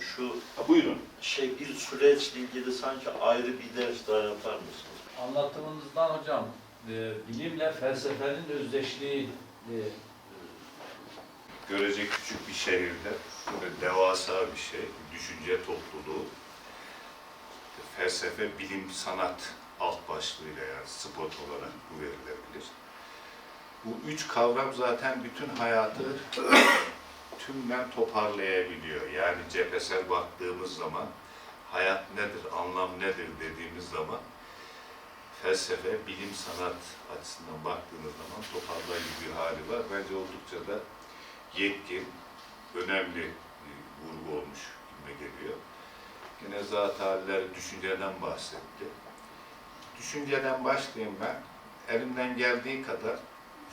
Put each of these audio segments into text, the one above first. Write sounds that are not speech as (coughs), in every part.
şu Ha, buyurun. şey bir süreçle ilgili sanki ayrı bir ders daha yapar mısınız? Anlatımınızdan hocam e, bilimle felsefenin özdeşliği e, Görecek küçük bir şehirde böyle devasa bir şey, düşünce topluluğu, felsefe, bilim, sanat alt başlığıyla yani spot olarak bu verilebilir. Bu üç kavram zaten bütün hayatı tümden toparlayabiliyor. Yani cephesel baktığımız zaman hayat nedir, anlam nedir dediğimiz zaman felsefe, bilim, sanat açısından baktığınız zaman toparlayıcı bir hali var. Bence oldukça da yetkin, önemli vurgu olmuş gibi geliyor. Yine zat düşünceden bahsetti. Düşünceden başlayayım ben. Elimden geldiği kadar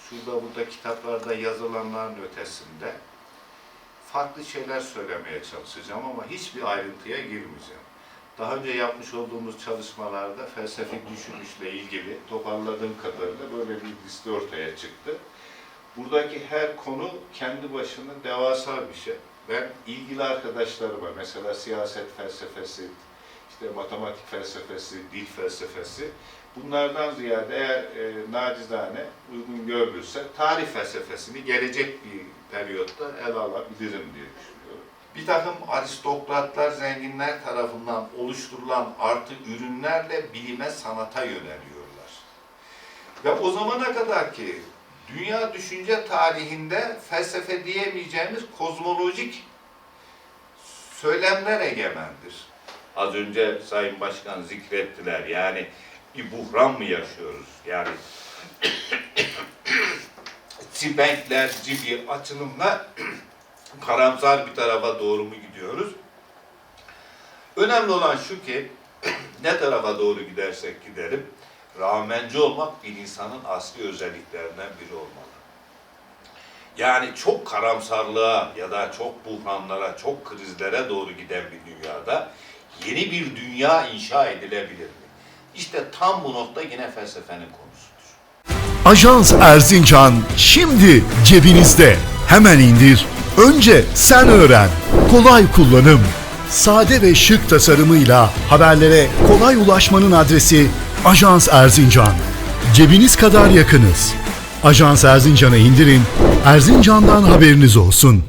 şurada burada kitaplarda yazılanların ötesinde farklı şeyler söylemeye çalışacağım ama hiçbir ayrıntıya girmeyeceğim. Daha önce yapmış olduğumuz çalışmalarda felsefik düşünüşle ilgili toparladığım kadarıyla böyle bir liste ortaya çıktı. Buradaki her konu kendi başına devasa bir şey. Ben ilgili arkadaşlarıma mesela siyaset felsefesi, işte matematik felsefesi, dil felsefesi bunlardan ziyade eğer e, nacizane uygun görülürse tarih felsefesini gelecek bir periyotta ele alabilirim diye düşünüyorum. Bir takım aristokratlar, zenginler tarafından oluşturulan artı ürünlerle bilime, sanata yöneliyorlar. Ve o zamana kadar ki dünya düşünce tarihinde felsefe diyemeyeceğimiz kozmolojik söylemler egemendir. Az önce Sayın Başkan zikrettiler. Yani bir buhran mı yaşıyoruz? Yani (coughs) Sibenklerci bir açılımla (coughs) karamsar bir tarafa doğru mu gidiyoruz? Önemli olan şu ki (coughs) ne tarafa doğru gidersek gidelim rağmenci olmak bir insanın asli özelliklerinden biri olmalı. Yani çok karamsarlığa ya da çok buhranlara, çok krizlere doğru giden bir dünyada yeni bir dünya inşa edilebilir mi? İşte tam bu nokta yine felsefenin konusudur. Ajans Erzincan şimdi cebinizde. Hemen indir. Önce sen öğren. Kolay kullanım. Sade ve şık tasarımıyla haberlere kolay ulaşmanın adresi Ajans Erzincan. Cebiniz kadar yakınız. Ajans Erzincan'ı indirin. Erzincan'dan haberiniz olsun.